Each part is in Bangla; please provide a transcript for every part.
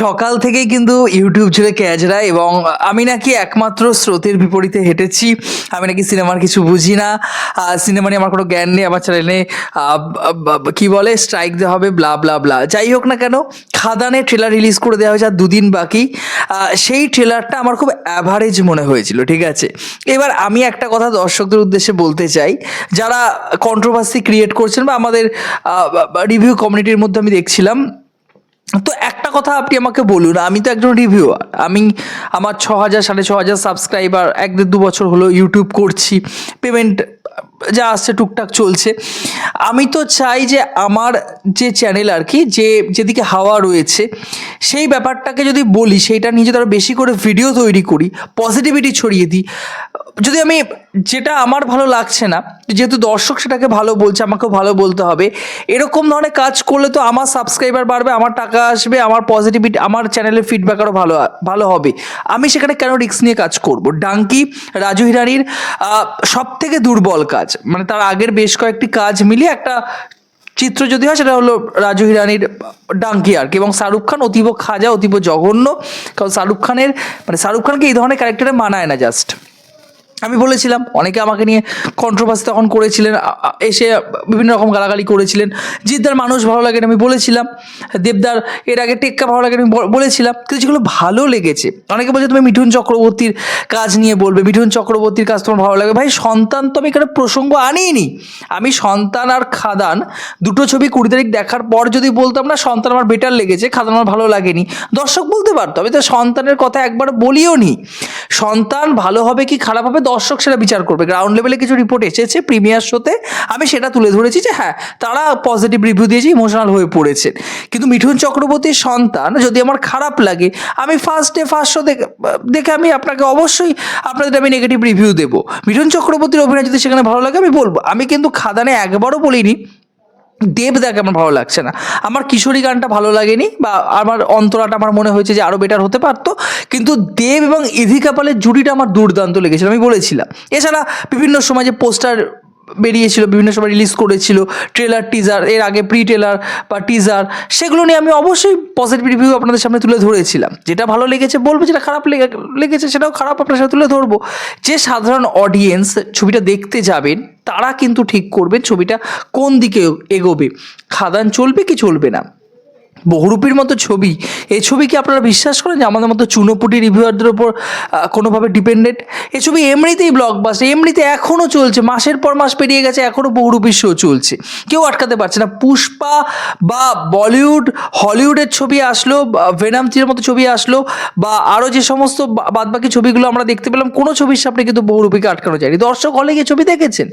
সকাল থেকেই কিন্তু ইউটিউব জুড়ে ক্যাজরা এবং আমি নাকি একমাত্র স্রোতের বিপরীতে হেঁটেছি। আমি নাকি সিনেমার কিছু বুঝি না। সিনেমা নিয়ে আমার কোনো জ্ঞান নেই, আমার চ্যানেলে কি বলে স্ট্রাইক দেওয়া হবে ব্লা ব্লা ব্লা যাই হোক না কেন, খাদানে ট্রেলার রিলিজ করে দেওয়া হয়েছে আর দুদিন বাকি। সেই ট্রেলারটা আমার খুব অ্যাভারেজ মনে হয়েছিল, ঠিক আছে? এবার আমি একটা কথা দর্শকদের উদ্দেশ্যে বলতে চাই। যারা কন্ট্রোভার্সি ক্রিয়েট করছেন বা আমাদের রিভিউ কমিউনিটির মধ্যে আমি দেখছিলাম তো একটা কথা আপনি আমাকে বলুন, আমি তো একজন রিভিউয়ার আমি আমার ছ হাজার সাড়ে ছ হাজার সাবস্ক্রাইবার এক দেড় দু বছর হলো ইউটিউব করছি পেমেন্ট যা আসছে টুকটাক চলছে। আমি তো চাই যে আমার যে চ্যানেল আর কি, যে, যেদিকে হাওয়া রয়েছে, সেই ব্যাপারটাকে যদি বলি, সেইটা নিয়ে যদি আরও বেশি করে ভিডিও তৈরি করি পজিটিভিটি ছড়িয়ে দিই যদি আমি যেটা আমার ভালো লাগছে না, যেহেতু দর্শক সেটাকে ভালো বলছে, আমাকেও ভালো বলতে হবে, এরকম ধরনের কাজ করলে তো আমার সাবস্ক্রাইবার বাড়বে, আমার টাকা আসবে, আমার পজিটিভিটি আমার চ্যানেলের ফিডব্যাক আরও ভালো ভালো হবে। আমি সেখানে কেন রিস্ক নিয়ে কাজ করব? ডাঙ্কি রাজু হিরানির সব থেকে দুর্বল কাজ মানে তার আগের বেশ কয়েকটি কাজ মিলিয়ে একটা চিত্র যদি হয়, সেটা হলো রাজু হিরানির ডাঙ্কি আর কি এবং শাহরুখ খান অতীব খাজা, অতীব জঘন্য, কারণ শাহরুখ খানের মানে শাহরুখ খানকে এই ধরনের ক্যারেক্টারে মানায় না জাস্ট আমি বলেছিলাম, অনেকে আমাকে নিয়ে কন্ট্রোভার্সি তখন করেছিলেন এসে বিভিন্ন রকম গালাগালি করেছিলেন। জিদ্দার মানুষ ভালো লাগে আমি বলেছিলাম, দেবদার এর আগে টেক্কা ভালো লাগে আমি বলেছিলাম, কিন্তু যেগুলো ভালো লেগেছে, অনেকে বলছে তুমি মিঠুন চক্রবর্তীর কাজ নিয়ে বলবে, মিঠুন চক্রবর্তীর কাজ তোমার ভালো লাগে ভাই, সন্তান তো আমি এখানে প্রসঙ্গ আনিনি আমি সন্তান আর খাদান, দুটো ছবি কুড়ি তারিখ দেখার পর যদি বলতাম না, সন্তান আমার বেটার লেগেছে, খাদান আমার ভালো লাগেনি। দর্শক বলতে পারতো, আমি তো সন্তানের কথা একবার বলিও নি সন্তান ভালো হবে কি খারাপ হবে দর্শক সেটা বিচার করবে। গ্রাউন্ড লেভেলে কিছু রিপোর্ট এসেছে প্রিমিয়ার শোতে আমি সেটা তুলে ধরেছি যে হ্যাঁ তারা পজিটিভ রিভিউ দিয়েছে ইমোশনাল হয়ে পড়েছে। কিন্তু মিঠুন চক্রবর্তীর সন্তান যদি আমার খারাপ লাগে, আমি ফার্স্ট ডে ফার্স্ট শো দেখে দেখে আমি আপনাকে অবশ্যই আপনাদের আমি নেগেটিভ রিভিউ দেবো। মিঠুন চক্রবর্তীর অভিনয় যদি সেখানে ভালো লাগে, আমি বলব। আমি কিন্তু খাদানে একবারও বলিনি দেবদাকে আমার ভালো লাগছে না। আমার কিশোরী গানটা ভালো লাগেনি বা আমার অন্তরাটা, আমার মনে হয়েছে যে আরও বেটার হতে পারতো। কিন্তু দেব এবং ইধি কাপালের জুটিটা আমার দুর্দান্ত লেগেছিল, আমি বলেছিলাম। এছাড়া বিভিন্ন সময় যে পোস্টার বেরিয়েছিল, বিভিন্ন সময় রিলিজ করেছিল ট্রেলার টিজার এর আগে প্রি ট্রেলার বা টিজার সেগুলো নিয়ে আমি অবশ্যই পজিটিভ রিভিউ আপনাদের সামনে তুলে ধরেছিলাম। যেটা ভালো লেগেছে বলব, যেটা খারাপ লেগে- লেগেছে সেটাও খারাপ আপনার সাথে তুলে ধরবো। যে সাধারণ অডিয়েন্স ছবিটা দেখতে যাবেন, তারা কিন্তু ঠিক করবে ছবিটা কোন দিকে এগোবে। খাদান চলবে কি চলবে না। বহুরূপীর মতো ছবি। এই ছবি কি আপনারা বিশ্বাস করেন যে আমাদের মতো চুনোপুটি রিভিউয়ারদের ওপর কোনোভাবে ডিপেন্ডেন্ট এই ছবি এমনিতেই ব্লকবাস্টার এমনিতে এখনও চলছে। মাসের পর মাস পেরিয়ে গেছে এখনও বহুরূপীর শো চলছে। কেউ আটকাতে পারছে না। পুষ্পা বা বলিউড, হলিউডের ছবি আসলো ভেনাম থ্রির মতো ছবি আসলো, বা আরও যে সমস্ত বাদবাকি ছবিগুলো আমরা দেখতে পেলাম, কোনো ছবির সামনে কিন্তু বহুরূপীকে আটকানো যায়নি। দর্শক হলে গিয়ে ছবি দেখেছেন।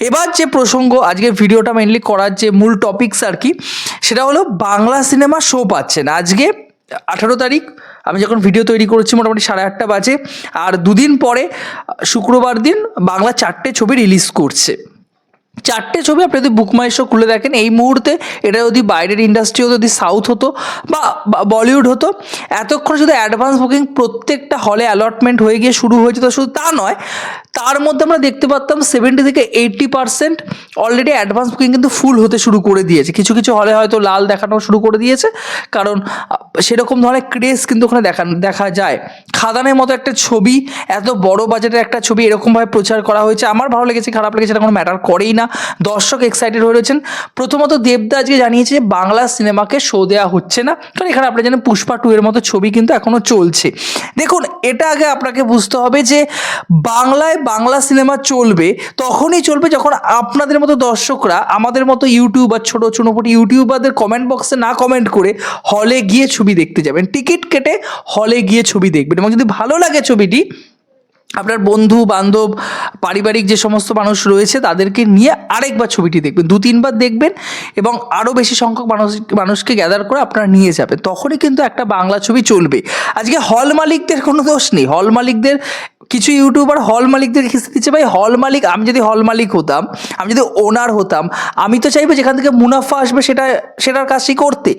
এবার যে প্রসঙ্গ, আজকের ভিডিওটা মেনলি করার যে মূল টপিকস আর কি, সেটা হলো বাংলা সিনেমা শো পাচ্ছেন আজকে আঠারো তারিখ, আমি যখন ভিডিও তৈরি করেছি মোটামুটি সাড়ে আটটা বাজে, আর দুদিন পরে, শুক্রবার দিন বাংলা চারটে ছবি রিলিজ করছে। চারটে ছবি আপনি যদি শো খুলে দেখেন, এই মুহূর্তে এটা যদি বাইরের ইন্ডাস্ট্রি হতো যদি সাউথ হতো বা বা বলিউড হতো, এতক্ষণ শুধু অ্যাডভান্স বুকিং প্রত্যেকটা হলে অ্যালটমেন্ট হয়ে গিয়ে শুরু হয়েছে তো শুধু তা নয়, তার মধ্যে আমরা দেখতে পারতাম সেভেন্টি থেকে eighty percent already advance booking কিন্তু ফুল হতে শুরু করে দিয়েছে। কিছু কিছু হলে হয়তো লাল দেখানো শুরু করে দিয়েছে, কারণ সেরকম ধরনের ক্রেজ কিন্তু ওখানে দেখা দেখা যায়। খাদানের মতো একটা ছবি, এত বড় বাজেটের একটা ছবি এরকমভাবে প্রচার করা হয়েছে। আমার ভালো লেগেছে, খারাপ লেগেছে, এটা কোনো ম্যাটার করেই না। দর্শক এক্সাইটেড হয়ে রয়েছেন। প্রথমত দেবদা আজকে জানিয়েছে যে বাংলা সিনেমাকে শো দেওয়া হচ্ছে না। কারণ এখানে আপনি জানেন পুষ্পা টু এর মতো ছবি কিন্তু এখনও চলছে। দেখুন, এটা আগে আপনাকে বুঝতে হবে যে বাংলায় বাংলা সিনেমা চলবে, তখনই চলবে যখন আপনাদের মতো দর্শকরা, আমাদের মতো ইউটিউব ইউটিউবার ছোটো ছোটোপটি ইউটিউবারদের কমেন্ট বক্সে না কমেন্ট করে হলে গিয়ে ছবি দেখতে যাবেন। টিকিট কেটে হলে গিয়ে ছবি দেখবেন। এবং যদি ভালো লাগে ছবিটি আপনার বন্ধু, বান্ধব, পারিবারিক যে সমস্ত মানুষ রয়েছে, তাদেরকে নিয়ে আরেকবার ছবিটি দেখবেন। দু, তিনবার দেখবেন এবং আরও বেশি সংখ্যক মানুষ, মানুষকে গ্যাদার করে আপনারা নিয়ে যাবেন। তখনই কিন্তু একটা বাংলা ছবি চলবে। আজকে হল মালিকদের কোনো দোষ নেই। হল মালিকদের, কিছু ইউটিউবার হল মালিকদের কিস্তি দিচ্ছে, ভাই হল মালিক, আমি যদি হল মালিক হতাম, আমি যদি ওনার হতাম, আমি তো চাইব যেখান থেকে মুনাফা আসবে সেটা, সেটার কাজটি করতে।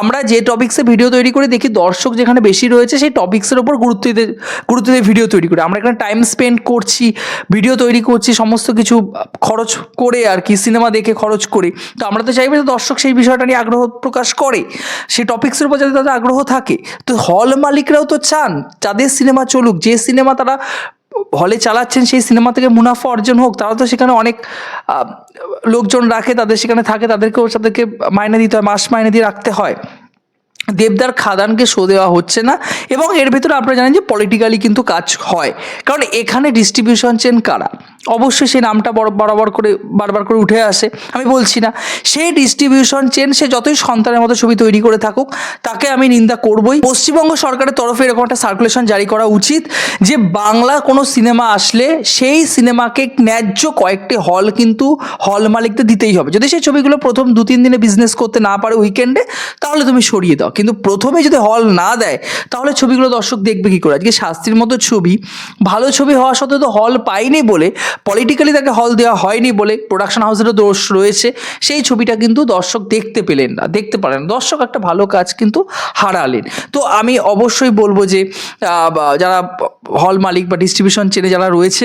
আমরা যে টপিক্সে ভিডিও তৈরি করে, দেখি দর্শক যেখানে বেশি রয়েছে, সেই টপিক্সের ওপর গুরুত্ব দিতে, গুরুত্ব দিয়ে ভিডিও তৈরি করি। আমরা এখানে টাইম স্পেন্ড করছি ভিডিও তৈরি করছি, সমস্ত কিছু খরচ করে আর কি সিনেমা দেখে খরচ করে। তো আমরা তো চাইব যে দর্শক সেই বিষয়টা নিয়ে আগ্রহ প্রকাশ করে। সেই টপিক্সের উপর যাতে তাদের আগ্রহ থাকে। তো হল মালিকরাও তো চান, যাদের সিনেমা চলুক, যে সিনেমা তারা হলে চালাচ্ছেন, সেই সিনেমা থেকে মুনাফা অর্জন হোক, তারা তো সেখানে অনেক লোকজন রাখে, তাদের সেখানে থাকে তাদেরকেও তাদেরকে মাইনে দিতে হয়, মাস মাইনে দিয়ে রাখতে হয়। দেবদার খাদানকে শো দেওয়া হচ্ছে না, এবং এর ভেতরে আপনারা জানেন যে পলিটিক্যালি কিন্তু কাজ হয়। কারণ এখানে ডিস্ট্রিবিউশন চেন কারা? অবশ্যই সেই নামটা বড় বরাবর করে বারবার করে উঠে আসে। আমি বলছি না সেই ডিস্ট্রিবিউশন চেন সে যতই সন্তানের মতো ছবি তৈরি করে থাকুক, তাকে আমি নিন্দা করবই। পশ্চিমবঙ্গ সরকারের তরফে এরকম একটা সার্কুলেশন জারি করা উচিত যে বাংলা কোনো সিনেমা আসলে সেই সিনেমাকে ন্যায্য কয়েকটি হল কিন্তু হল মালিকদের দিতেই হবে। যদি সেই ছবিগুলো প্রথম দু তিন দিনে বিজনেস করতে না পারে উইকেন্ডে তাহলে তুমি সরিয়ে দাও। কিন্তু প্রথমে যদি হল না দেয়, তাহলে ছবিগুলো দর্শক দেখবে কী করে? আজকে শাস্তির মতো ছবি, ভালো ছবি হওয়া সত্ত্বেও তো হল পাইনি বলে পলিটিক্যালি তাকে হল দেওয়া হয়নি বলে প্রোডাকশন হাউসেরও দোষ রয়েছে। সেই ছবিটা কিন্তু দর্শক দেখতে পেলেন না, দেখতে পারেন। দর্শক একটা ভালো কাজ কিন্তু হারালেন। তো আমি অবশ্যই বলব যে যারা হল মালিক বা ডিস্ট্রিবিউশন চেনে যারা রয়েছে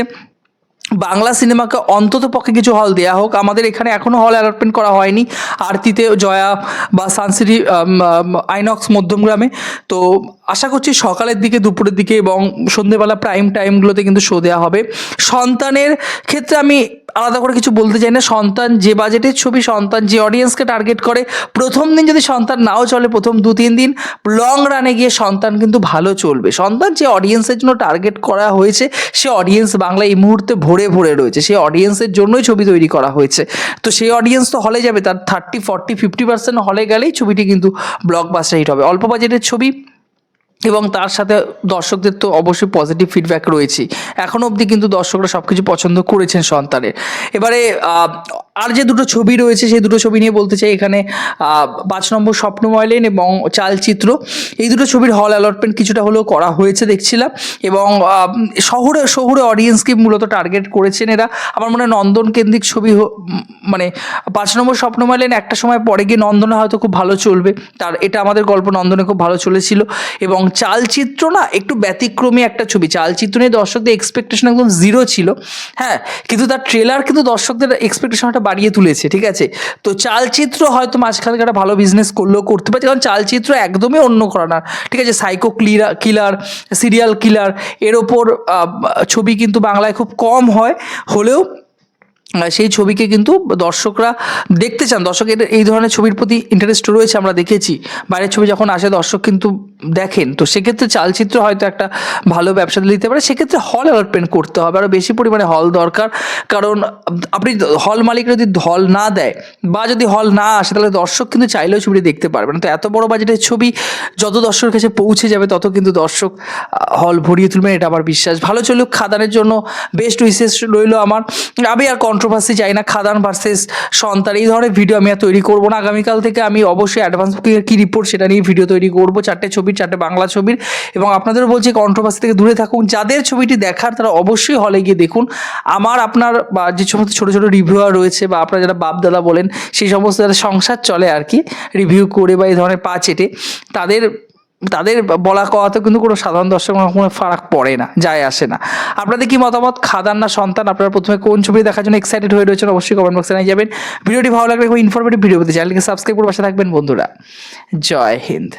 বাংলা সিনেমাকে অন্তত পক্ষে কিছু হল দেওয়া হোক। আমাদের এখানে এখনও হল অ্যালটমেন্ট করা হয়নি। আরতিতে জয়া বা সানসিটি আইনক্স মধ্যমগ্রামে। তো আশা করছি সকালের দিকে, দুপুরের দিকে এবং সন্ধেবেলা প্রাইম টাইমগুলোতে কিন্তু শো দেওয়া হবে। সন্তানের ক্ষেত্রে আমি আলাদা করে কিছু বলতে চাই না। সন্তান যে বাজেটের ছবি, সন্তান যে অডিয়েন্সকে টার্গেট করে, প্রথম দিন যদি সন্তান নাও চলে, প্রথম দু, তিন দিন লং রানে গিয়ে সন্তান কিন্তু ভালো চলবে। সন্তান যে অডিয়েন্সের জন্য টার্গেট করা হয়েছে, সে অডিয়েন্স বাংলা এই মুহূর্তে ভরে ভরে রয়েছে। সেই অডিয়েন্সের জন্যই ছবি তৈরি করা হয়েছে। তো সেই অডিয়েন্স তো হলে যাবে, তার থার্টি ফর্টি ফিফটি পার্সেন্ট হলে গেলেই ছবিটি কিন্তু ব্লকবাস্টার হিট হবে। অল্প বাজেটের ছবি এবং তার সাথে দর্শকদের তো অবশ্যই পজিটিভ ফিডব্যাক রয়েছে এখনও অবধি কিন্তু দর্শকরা সব কিছু পছন্দ করেছেন সন্তানের। এবারে আর যে দুটো ছবি রয়েছে, সেই দুটো ছবি নিয়ে বলতে চাই। এখানে পাঁচ নম্বর স্বপ্নময় লেন এবং চালচিত্র। এই দুটো ছবির হল অ্যালটমেন্ট কিছুটা হলেও করা হয়েছে, দেখছিলাম। এবং শহরে শহরে অডিয়েন্সকে মূলত টার্গেট করেছেন এরা। আমার মনে হয় নন্দন কেন্দ্রিক ছবি মানে পাঁচ নম্বর স্বপ্নময় লেন একটা সময় পরে গিয়ে নন্দনে হয়তো খুব ভালো চলবে। তার, এটা আমাদের গল্প নন্দনে খুব ভালো চলেছিল। এবং চালচিত্র না, একটু ব্যতিক্রমী একটা ছবি। চালচিত্র নিয়ে দর্শকদের এক্সপেকটেশন একদম জিরো ছিল। হ্যাঁ কিন্তু তার ট্রেলার কিন্তু দর্শকদের এক্সপেকটেশনটা বাড়িয়ে তুলেছে, ঠিক আছে? তো চালচিত্র হয়তো মাঝখানে একটা ভালো বিজনেস করলেও করতে পারছে কারণ চালচিত্র একদমই অন্য করা না, ঠিক আছে? Psycho clear killer serial killer এর ওপর ছবি কিন্তু বাংলায় খুব কম হয়, হলেও সেই ছবিকে কিন্তু দর্শকরা দেখতে চান। দর্শকের এই ধরনের ছবির প্রতি ইন্টারেস্ট রয়েছে আমরা দেখেছি। বাইরের ছবি যখন আসে, দর্শক কিন্তু দেখেন। তো সেক্ষেত্রে চালচিত্র হয়তো একটা ভালো ব্যবসা দিতে পারে। সেক্ষেত্রে হল অ্যালটমেন্ট করতে হবে। আরও বেশি পরিমাণে হল দরকার। কারণ আপনি হল মালিক যদি হল না দেয় বা যদি হল না আসে, তাহলে দর্শক কিন্তু চাইলেও ছবিটি দেখতে পারবে না। তো এত বড় বাজেটের ছবি যত দর্শকের কাছে পৌঁছে যাবে, তত কিন্তু দর্শক হল ভরিয়ে তুলবেন। এটা আমার বিশ্বাস। ভালো চলুক। খাদানের জন্য বেস্ট উইসেস রইল আমার। আমি আর কন্ট্রোভার্সি চাই না খাদান ভার্সেস সন্তান এই ধরনের ভিডিও আমি আর তৈরি করব না। আগামীকাল থেকে আমি অবশ্যই অ্যাডভান্স বুকিংয়ের কী রিপোর্ট সেটা নিয়ে ভিডিও তৈরি করব, চারটে ছবির, চারটে বাংলা ছবির। এবং আপনাদেরও বলছি কন্ট্রোভার্সি থেকে দূরে থাকুন। যাদের ছবিটি দেখার, তারা অবশ্যই হলে গিয়ে দেখুন। আমার, আপনার বা যে সমস্ত ছোটো ছোটো রিভিউয়ার রয়েছে বা আপনারা যারা বাপ দাদা বলেন, সেই সমস্ত যারা সংসার চলে আর কি রিভিউ করে বা এই ধরনের পা চেটে, তাদের তাদের বলা কথাতে কিন্তু কোনো সাধারণ দর্শক কোনো ফারাক পড়ে না, যায় আসে না। আপনাদের কি মতামত? খাদান না সন্তান? আপনারা প্রথমে কোন ছবি দেখার জন্য এক্সাইটেড হয়ে রয়েছেন অবশ্যই কমেন্ট বক্সে নিয়ে যাবেন। ভিডিওটি ভালো লাগলে খুব ইনফরমেটিভ ভিডিও পেতে চ্যানেলকে সাবস্ক্রাইব করে পাশে থাকবেন বন্ধুরা। জয় হিন্দ।